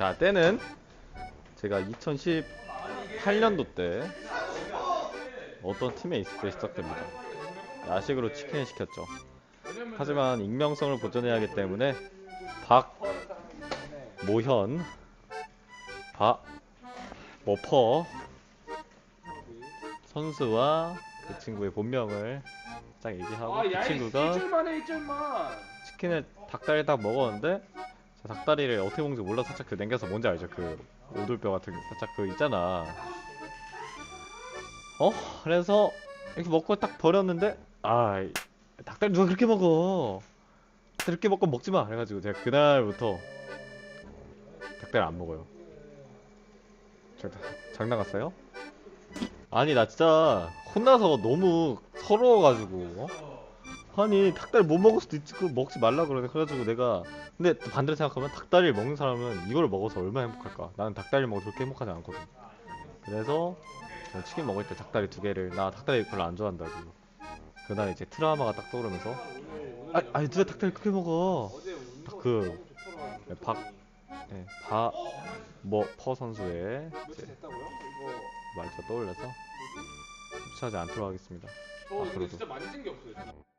자, 때는 제가 2018년도 때 어떤 팀에 있을 때 시작됩니다. 야식으로 치킨을 시켰죠. 하지만 익명성을 보존해야 하기 때문에 박 모현 박 모퍼 선수와 그 친구의 본명을 딱 얘기하고 아, 그 야, 친구가. 치킨을 닭다리 딱 먹었는데 저 닭다리를 어떻게 먹는지 몰라 살짝 그 남겨서 뭔지 알죠? 그 오돌뼈 같은 거 살짝 그 있잖아. 어? 그래서 이렇게 먹고 딱 버렸는데 아 이- 닭다리 누가 그렇게 먹어? 그렇게 먹고 먹지 마. 그래가지고 제가 그날부터 닭다리 안 먹어요. 저 장난 같어요? 아니 나 진짜 혼나서 너무 서러워가지고 어? 아니 닭다리 못 먹을 수도 있지 그 먹지 말라 그러네 그래가지고 내가 근데 또 반대로 생각하면 닭다리를 먹는 사람은 이걸 먹어서 얼마나 행복할까 나는 닭다리를 먹어서 그렇게 행복하지 않거든 그래서 저는 치킨 먹을 때 닭다리 두 개를 나 닭다리 별로 안 좋아한다고 그날 이제 트라우마가 딱 떠오르면서 아, 아니 누가 닭다리 그렇게 먹어 어제 그 네, 박, 네, 바, 뭐, 퍼 선수의 이제 말투가 떠올라서 흡수하지 않도록 하겠습니다. 저 이거 앞으로도. 진짜 많이 생겼어요.